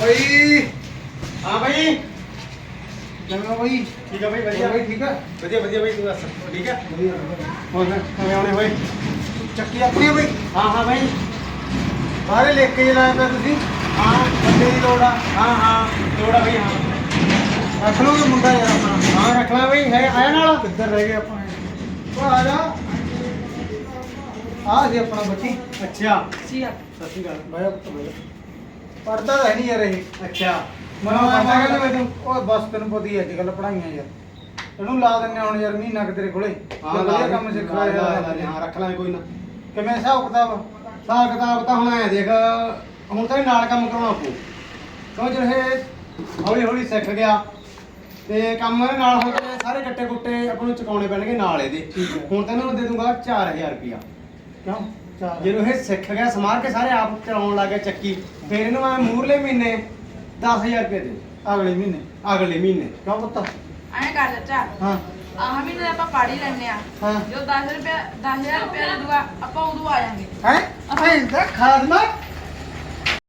ਬਈ ਹਾਂ ਬਾਈ ਚੰਗਾ ਬਈ ਠੀਕ ਆ ਬਾਈ ਵਧੀਆ ਵਧੀਆ ਬਈ ਠੀਕ ਆ ਵਧੀਆ ਵਧੀਆ ਬਾਈ ਤੂੰ ਦੱਸ ਠੀਕ ਆ ਵਧੀਆ ਹੋਰ ਕਿਵੇਂ ਆਉਣੇ ਹੋਏ ਚੱਕੀ ਆਪਣੀ ਆ ਬਈ ਹਾਂ ਹਾਂ ਬਾਈ ਸਾਰੇ ਲਿਖ ਕੇ ਲਾਇਆ ਪਿਆ ਤੁਸੀਂ ਹਾਂ ਬੰਦੇ ਦੀ ਲੋੜ ਆ ਹਾਂ ਹਾਂ ਲੋੜ ਆ ਬਾਈ ਹਾਂ ਰੱਖ ਲਓਗੇ ਮੁੰਡਾ ਯਾਰ ਆਪਣਾ ਹਾਂ ਰੱਖ ਲਾ ਬਾਈ ਹੈ ਆਇਆ ਨਾਲ ਕਿੱਧਰ ਰਹਿ ਗਏ ਆਪਾਂ ਉਹ ਆ ਜਾ ਆ ਜੀ ਆਪਣਾ ਬੱਚੀ ਅੱਛਾ ਜੀ ਆ ਸਤਿ ਸ਼੍ਰੀ ਅਕਾਲ ਬਾਇਆ ਪੁੱਤ ਬਾਇਆ ਪੜਦਾ ਤਾਂ ਹੈ ਨਹੀਂ ਯਾਰ ਇਹ। ਅੱਛਾ। ਮਨੋਂ ਪੜਦਾ ਕਹਿੰਦੇ ਮੈਨੂੰ ਉਹ ਬਸ ਤੈਨੂੰ ਪਤਾ ਹੀ ਅੱਜ ਕੱਲ ਪੜਾਈਆਂ ਯਾਰ। ਇਹਨੂੰ ਲਾ ਦਿੰਨੇ ਹੁਣ ਯਾਰ ਮਹੀਨਾ ਕਿ ਤੇਰੇ ਕੋਲੇ। ਹਾਂ ਵਧੀਆ ਕੰਮ ਸਿੱਖਾ ਯਾਰ। ਹਾਂ ਰੱਖ ਲਾਂਗੇ ਕੋਈ ਨਾ। ਕਿਵੇਂ ਹਿਸਾਬ ਕਿਤਾਬ? ਹਿਸਾਬ ਕਿਤਾਬ ਤਾਂ ਹੁਣ ਐ ਦੇਖ ਹੁਣ ਤਾਂ ਇਹ ਨਾਲ ਕੰਮ ਕਰਾਉਣਾ ਪਊ। ਕਿਉਂ ਜਿਹੜੇ ਹੌਲੀ ਹੌਲੀ ਸਿੱਖ ਗਿਆ। ਤੇ ਕੰਮ ਇਹਦੇ ਨਾਲ ਹੋ ਕੇ ਸਾਰੇ ਕੱਟੇ ਕੁੱਟੇ ਆਪਾਂ ਨੂੰ ਚੁਕਾਉਣੇ ਪੈਣਗੇ ਨਾਲ ਇਹਦੇ। ਹੁਣ ਤਾਂ ਇਹਨੂੰ ਦੇ ਦੂੰਗਾ 4000 ਰੁਪਇਆ। ਕਿਉਂ? ਜਦੋਂ ਇਹ ਸਿੱਖ ਗਿਆ ਸਮਾਰ ਕੇ ਸਾਰੇ ਆਪ ਚਲਾਉਣ ਲੱਗ ਗਿਆ ਚੱਕੀ ਫਿਰ ਇਹਨੂੰ ਮੈਂ ਮੂਰਲੇ ਮਹੀਨੇ 10000 ਰੁਪਏ ਦੇ ਅਗਲੇ ਮਹੀਨੇ ਅਗਲੇ ਮਹੀਨੇ। ਕਿਉਂ ਪੁੱਤ? ਐਂ ਕਰ ਚਾਚਾ ਹਾਂ। ਆਹ ਮਹੀਨੇ ਆਪਾਂ ਪੜ ਲੈਣੇ ਆ ਹਾਂ। ਜੋ 10 ਰੁਪਏ 10000 ਰੁਪਏ ਦੇ ਦੂਗਾ ਆਪਾਂ ਉਦੋਂ ਆ ਜਾਾਂਗੇ। ਹੈ? ਐਂ ਤਾਂ ਖਾਦਮਾ